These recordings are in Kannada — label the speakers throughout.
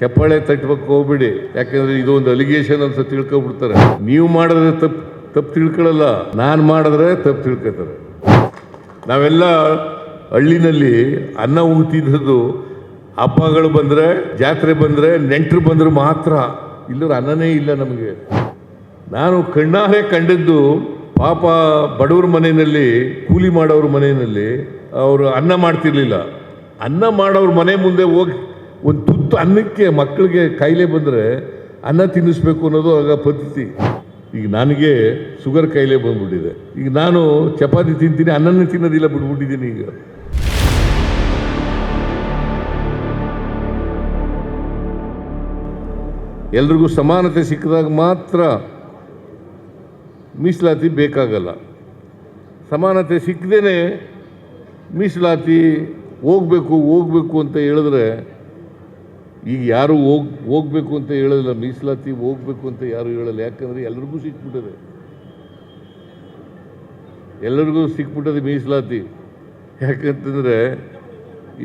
Speaker 1: ಚಪ್ಪಾಳೆ ತಟ್ಟಬೇಕು ಹೋಗ್ಬೇಡಿ. ಯಾಕಂದ್ರೆ ಇದು ಒಂದು ಅಲಿಗೇಷನ್ ಅಂತ ತಿಳ್ಕೊಬಿಡ್ತಾರೆ. ನೀವು ಮಾಡಿದ್ರೆ ತಪ್ಪು ತಪ್ಪು ತಿಳ್ಕೊಳ್ಳಲ್ಲ. ನಾನು ಮಾಡಿದ್ರೆ ತಪ್ಪು ತಿಳ್ಕೊತಾರೆ. ನಾವೆಲ್ಲ ಹಳ್ಳಿನಲ್ಲಿ ಅನ್ನ ಉಣ್ತಿದ್ದು ಹಬ್ಬಗಳು ಬಂದರೆ, ಜಾತ್ರೆ ಬಂದರೆ, ನೆಂಟರು ಬಂದರೆ ಮಾತ್ರ. ಇಲ್ಲರ ಅನ್ನನೇ ಇಲ್ಲ ನಮಗೆ. ನಾನು ಕಣ್ಣಾರೆ ಕಂಡದ್ದು ಪಾಪ ಬಡವ್ರ ಮನೆಯಲ್ಲಿ, ಕೂಲಿ ಮಾಡೋರ ಮನೆಯಲ್ಲಿ ಅವರು ಅನ್ನ ಮಾಡ್ತಿರ್ಲಿಲ್ಲ. ಅನ್ನ ಮಾಡೋರ ಮನೆ ಮುಂದೆ ಹೋಗಿ ಒಂದು ಅನ್ನಕ್ಕೆ ಮಕ್ಕಳಿಗೆ ಕಾಯಿಲೆ ಬಂದರೆ ಅನ್ನ ತಿನ್ನಿಸ್ಬೇಕು ಅನ್ನೋದು ಆಗ ಪದ್ಧತಿ. ಈಗ ನನಗೆ ಶುಗರ್ ಕಾಯಿಲೆ ಬಂದ್ಬಿಟ್ಟಿದೆ. ಈಗ ನಾನು ಚಪಾತಿ ತಿಂತೀನಿ, ಅನ್ನನೇ ತಿನ್ನೋದಿಲ್ಲ ಬಿಟ್ಬಿಟ್ಟಿದ್ದೀನಿ ಈಗ. ಎಲ್ರಿಗೂ ಸಮಾನತೆ ಸಿಕ್ಕಿದಾಗ ಮಾತ್ರ ಮೀಸಲಾತಿ ಬೇಕಾಗಲ್ಲ. ಸಮಾನತೆ ಸಿಕ್ಕದೇ ಮೀಸಲಾತಿ ಹೋಗ್ಬೇಕು ಹೋಗ್ಬೇಕು ಅಂತ ಹೇಳಿದ್ರೆ ಈಗ ಯಾರು ಹೋಗ್ ಹೋಗ್ಬೇಕು ಅಂತ ಹೇಳಲ್ಲ, ಮೀಸಲಾತಿ ಹೋಗ್ಬೇಕು ಅಂತ ಯಾರು ಹೇಳಲ್ಲ. ಯಾಕಂದರೆ ಎಲ್ರಿಗೂ ಸಿಕ್ಬಿಟ್ಟದೆ. ಎಲ್ಲರಿಗೂ ಸಿಕ್ಬಿಟ್ಟದೆ ಮೀಸಲಾತಿ. ಯಾಕಂತಂದರೆ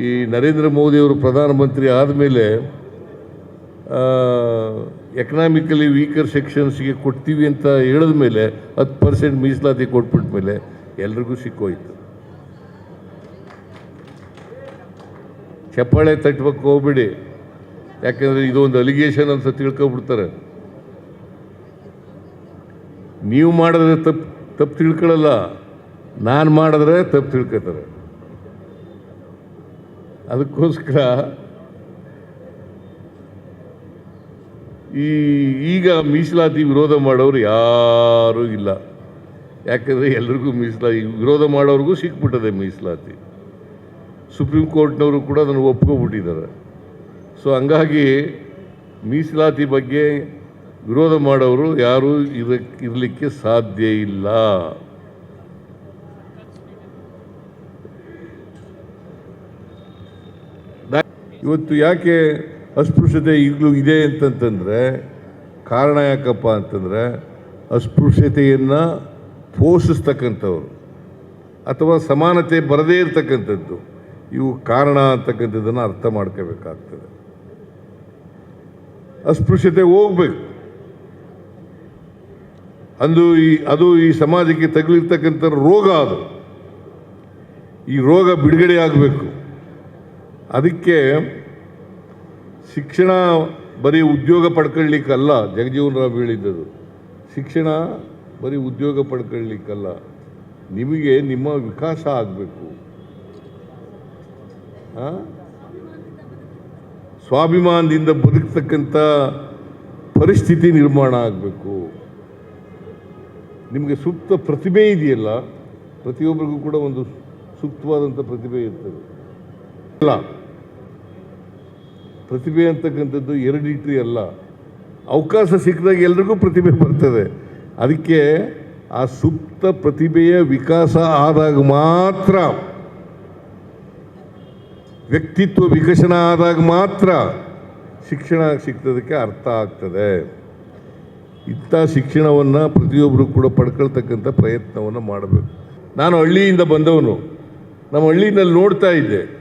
Speaker 1: ಈ ನರೇಂದ್ರ ಮೋದಿಯವರು ಪ್ರಧಾನಮಂತ್ರಿ ಆದಮೇಲೆ ಎಕನಾಮಿಕಲಿ ವೀಕರ್ ಸೆಕ್ಷನ್ಸ್ಗೆ ಕೊಡ್ತೀವಿ ಅಂತ ಹೇಳಿದ ಮೇಲೆ ಹತ್ತು ಪರ್ಸೆಂಟ್ ಮೀಸಲಾತಿ ಕೊಟ್ಬಿಟ್ಟ ಮೇಲೆ ಎಲ್ರಿಗೂ ಸಿಕ್ಕೋಯ್ತು. ಚಪ್ಪಾಳೆ ತಟ್ಟಬೇಕು ಹೋಗ್ಬೇಡಿ. ಯಾಕಂದರೆ ಒಂದು ಅಲಿಗೇಷನ್ ಅಂತ ತಿಳ್ಕೊಬಿಡ್ತಾರೆ. ನೀವು ಮಾಡಿದ್ರೆ ತಪ್ಪು ತಪ್ಪು ತಿಳ್ಕೊಳ್ಳಲ್ಲ, ನಾನು ಮಾಡಿದ್ರೆ ತಪ್ಪು ತಿಳ್ಕೊತಾರೆ. ಅದಕ್ಕೋಸ್ಕರ ಈ, ಈಗ ಮೀಸಲಾತಿ ವಿರೋಧ ಮಾಡೋರು ಯಾರೂ ಇಲ್ಲ. ಯಾಕಂದರೆ ಎಲ್ರಿಗೂ ಮೀಸಲಾತಿ ವಿರೋಧ ಮಾಡೋರಿಗೂ ಸಿಕ್ಬಿಟ್ಟದೆ ಮೀಸಲಾತಿ. ಸುಪ್ರೀಂ ಕೋರ್ಟ್ನವರು ಕೂಡ ಅದನ್ನು ಒಪ್ಕೊಬಿಟ್ಟಿದ್ದಾರೆ. ಸೊ ಹಂಗಾಗಿ ಮೀಸಲಾತಿ ಬಗ್ಗೆ ವಿರೋಧ ಮಾಡೋರು ಯಾರೂ ಇದಕ್ಕೆ ಇರಲಿಕ್ಕೆ ಸಾಧ್ಯ ಇಲ್ಲ. ಇವತ್ತು ಯಾಕೆ ಅಸ್ಪೃಶ್ಯತೆ ಈಗಲೂ ಇದೆ ಅಂತಂತಂದರೆ, ಕಾರಣ ಯಾಕಪ್ಪ ಅಂತಂದರೆ, ಅಸ್ಪೃಶ್ಯತೆಯನ್ನು ಪೋಷಿಸ್ತಕ್ಕಂಥವ್ರು ಅಥವಾ ಸಮಾನತೆ ಬರದೇ ಇರತಕ್ಕಂಥದ್ದು ಇವು ಕಾರಣ ಅಂತಕ್ಕಂಥದ್ದನ್ನು ಅರ್ಥ ಮಾಡ್ಕೋಬೇಕಾಗ್ತದೆ. ಅಸ್ಪೃಶ್ಯತೆ ಹೋಗ್ಬೇಕು ಅಂದು ಈ, ಅದು ಈ ಸಮಾಜಕ್ಕೆ ತಗುಲಿರ್ತಕ್ಕಂಥ ರೋಗ ಅದು. ಈ ರೋಗ ಬಿಡುಗಡೆ ಆಗಬೇಕು. ಅದಕ್ಕೆ ಶಿಕ್ಷಣ ಬರೀ ಉದ್ಯೋಗ ಪಡ್ಕೊಳ್ಳಿಕ್ಕಲ್ಲ ಜಗಜೀವನ್ ರಾಮ್ ಹೇಳಿದ್ದದು. ಶಿಕ್ಷಣ ಬರೀ ಉದ್ಯೋಗ ಪಡ್ಕೊಳ್ಳಿಕ್ಕಲ್ಲ. ನಿಮಗೆ ನಿಮ್ಮ ವಿಕಾಸ ಆಗಬೇಕು. ಸ್ವಾಭಿಮಾನದಿಂದ ಬದುಕ್ತಕ್ಕಂಥ ಪರಿಸ್ಥಿತಿ ನಿರ್ಮಾಣ ಆಗಬೇಕು. ನಿಮಗೆ ಸೂಕ್ತ ಪ್ರತಿಭೆ ಇದೆಯಲ್ಲ, ಪ್ರತಿಯೊಬ್ಬರಿಗೂ ಕೂಡ ಒಂದು ಸೂಕ್ತವಾದಂಥ ಪ್ರತಿಭೆ ಇರ್ತದೆ. ಅಲ್ಲ, ಪ್ರತಿಭೆ ಅಂತಕ್ಕಂಥದ್ದು ಎರಡಿಟ್ರಿ ಅಲ್ಲ. ಅವಕಾಶ ಸಿಕ್ಕಿದಾಗ ಎಲ್ರಿಗೂ ಪ್ರತಿಭೆ ಬರ್ತದೆ. ಅದಕ್ಕೆ ಆ ಸುಪ್ತ ಪ್ರತಿಭೆಯ ವಿಕಾಸ ಆದಾಗ ಮಾತ್ರ ವ್ಯಕ್ತಿತ್ವ ವಿಕಸನ ಆದಾಗ ಮಾತ್ರ ಶಿಕ್ಷಣ ಸಿಗ್ತದಕ್ಕೆ ಅರ್ಥ ಆಗ್ತದೆ. ಇಂಥ ಶಿಕ್ಷಣವನ್ನು ಪ್ರತಿಯೊಬ್ಬರು ಕೂಡ ಪಡ್ಕೊಳ್ತಕ್ಕಂಥ ಪ್ರಯತ್ನವನ್ನು ಮಾಡಬೇಕು. ನಾನು ಹಳ್ಳಿಯಿಂದ ಬಂದವನು. ನಮ್ಮ ಹಳ್ಳಿನಲ್ಲಿ ನೋಡ್ತಾ ಇದ್ದೆ.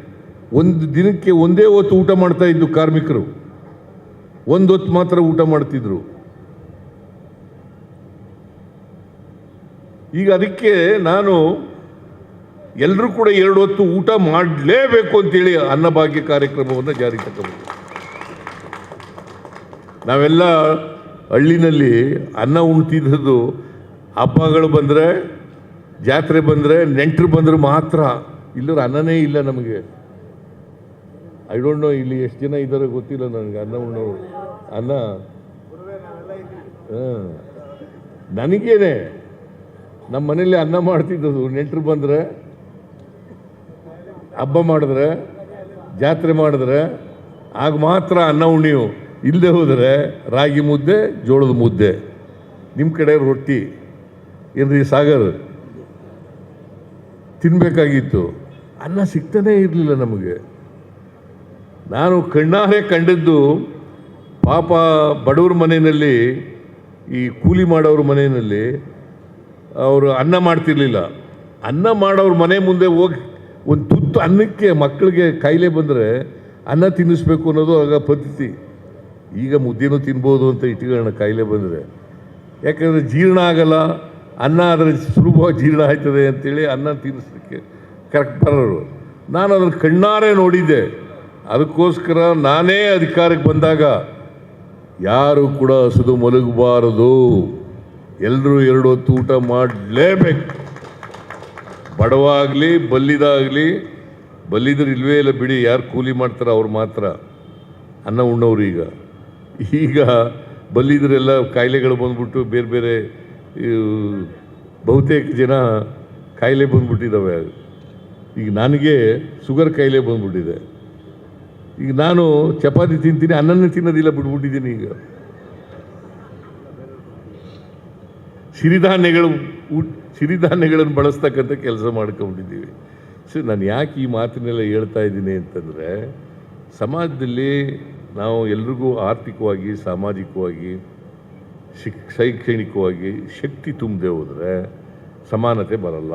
Speaker 1: ಒಂದು ದಿನಕ್ಕೆ ಒಂದೇ ಹೊತ್ತು ಊಟ ಮಾಡ್ತಾ ಇದ್ದು ಕಾರ್ಮಿಕರು. ಒಂದು ಹೊತ್ತು ಮಾತ್ರ ಊಟ ಮಾಡ್ತಿದ್ರು. ಈಗ ಅದಕ್ಕೆ ನಾನು ಎಲ್ಲರೂ ಕೂಡ ಎರಡು ಹೊತ್ತು ಊಟ ಮಾಡಲೇಬೇಕು ಅಂತೇಳಿ ಅನ್ನಭಾಗ್ಯ ಕಾರ್ಯಕ್ರಮವನ್ನು ಜಾರಿಗೆ ತಗೊಂಡು ನಾವೆಲ್ಲ ಹಳ್ಳಿನಲ್ಲಿ ಅನ್ನ ಉಣ್ತಿದ್ದದ್ದು ಹಬ್ಬಗಳು ಬಂದರೆ, ಜಾತ್ರೆ ಬಂದರೆ, ನೆಂಟರು ಬಂದರೆ ಮಾತ್ರ ಇಲ್ಲರ ಅನ್ನನೇ ಇಲ್ಲ ನಮಗೆ. ಐ ಡೋಂಟ್ ನೋ ಇಲ್ಲಿ ಎಷ್ಟು ಜನ ಇದ್ದಾರೆ ಗೊತ್ತಿಲ್ಲ ನನಗೆ ಅನ್ನ ಉಣ್ಣೋರು. ಅನ್ನ? ಹಾಂ. ನನಗೇನೆ. ನಮ್ಮ ಮನೇಲಿ ಅನ್ನ ಮಾಡ್ತಿದ್ದದು ನೆಂಟರು ಬಂದರೆ ಹಬ್ಬ ಮಾಡಿದ್ರೆ, ಜಾತ್ರೆ ಮಾಡಿದ್ರೆ, ಆಗ ಮಾತ್ರ ಅನ್ನ ಉಣ್ಣಿಯು. ಇಲ್ಲದೆ ಹೋದರೆ ರಾಗಿ ಮುದ್ದೆ, ಜೋಳದ ಮುದ್ದೆ. ನಿಮ್ಮ ಕಡೆ ರೊಟ್ಟಿ. ಏನ್ರಿ ಸಾಗರ್? ತಿನ್ನಬೇಕಾಗಿತ್ತು ಅನ್ನ ಸಿಗ್ತಾನೇ ಇರಲಿಲ್ಲ ನಮಗೆ. ನಾನು ಕಣ್ಣಾರೆ ಕಂಡದ್ದು ಪಾಪ ಬಡವ್ರ ಮನೆಯಲ್ಲಿ, ಈ ಕೂಲಿ ಮಾಡೋರ ಮನೆಯಲ್ಲಿ, ಅವರು ಅನ್ನ ಮಾಡ್ತಿರ್ಲಿಲ್ಲ. ಅನ್ನ ಮಾಡೋರ ಮನೆ ಮುಂದೆ ಹೋಗಿ ಒಂದು ತುತ್ತು ಅನ್ನಕ್ಕೆ ಮಕ್ಕಳಿಗೆ ಕಾಯಿಲೆ ಬಂದರೆ ಅನ್ನ ತಿನ್ನಿಸ್ಬೇಕು ಅನ್ನೋದು ಆಗ ಪದ್ಧತಿ. ಈಗ ಮುದ್ದೆನೂ ತಿನ್ಬೋದು ಅಂತ ಇಟ್ಕೊಳ್ಳೋಣ ಕಾಯಿಲೆ ಬಂದರೆ. ಯಾಕಂದರೆ ಜೀರ್ಣ ಆಗಲ್ಲ, ಅನ್ನ ಆದರೆ ಸುಲಭವಾಗಿ ಜೀರ್ಣ ಆಯ್ತದೆ ಅಂತೇಳಿ ಅನ್ನ ತಿನ್ನಿಸ್ಲಿಕ್ಕೆ ಕರೆಕ್ಟ್ ಬರೋರು ನಾನು ಅದನ್ನು ಕಣ್ಣಾರೆ ನೋಡಿದ್ದೆ. ಅದಕ್ಕೋಸ್ಕರ ನಾನೇ ಅಧಿಕಾರಕ್ಕೆ ಬಂದಾಗ ಯಾರು ಕೂಡ ಹಸಿದು ಮಲಗಬಾರದು. ಎಲ್ಲರೂ ಎರಡು ಹೊತ್ತು ಊಟ ಮಾಡಲೇಬೇಕು. ಬಡವಾಗಲಿ, ಬಲ್ಲಿದಾಗಲಿ, ಬಲ್ಲಿದ್ರೆ ಇಲ್ವೇ ಇಲ್ಲ ಬಿಡಿ, ಯಾರು ಕೂಲಿ ಮಾಡ್ತಾರೆ ಅವ್ರು ಮಾತ್ರ. ಅನ್ನ ಉಣ್ಣವ್ರು ಈಗ. ಈಗ ಬಲ್ಲಿದ್ರೆಲ್ಲ ಕಾಯಿಲೆಗಳು ಬಂದ್ಬಿಟ್ಟು ಬೇರೆ ಬೇರೆ ಬಹುತೇಕ ಜನ ಕಾಯಿಲೆ ಬಂದ್ಬಿಟ್ಟಿದ್ದಾವೆ ಈಗ ನನಗೆ ಶುಗರ್ ಕಾಯಿಲೆ ಬಂದ್ಬಿಟ್ಟಿದೆ. ಈಗ ನಾನು ಚಪಾತಿ ತಿಂತೀನಿ, ಅನ್ನನೇ ತಿನ್ನೋದಿಲ್ಲ, ಬಿಟ್ಬಿಟ್ಟಿದ್ದೀನಿ ಈಗ. ಸಿರಿಧಾನ್ಯಗಳು ಸಿರಿಧಾನ್ಯಗಳನ್ನು ಬಳಸ್ತಕ್ಕಂಥ ಕೆಲಸ ಮಾಡ್ಕೊಂಡಿದ್ದೀವಿ ಸೊ ನಾನು ಯಾಕೆ ಈ ಮಾತಿನೆಲ್ಲ ಹೇಳ್ತಾ ಇದ್ದೀನಿ ಅಂತಂದರೆ, ಸಮಾಜದಲ್ಲಿ ನಾವು ಎಲ್ರಿಗೂ ಆರ್ಥಿಕವಾಗಿ, ಸಾಮಾಜಿಕವಾಗಿ, ಶಿಕ್, ಶೈಕ್ಷಣಿಕವಾಗಿ ಶಕ್ತಿ ತುಂಬದೆ ಹೋದರೆ ಸಮಾನತೆ ಬರಲ್ಲ.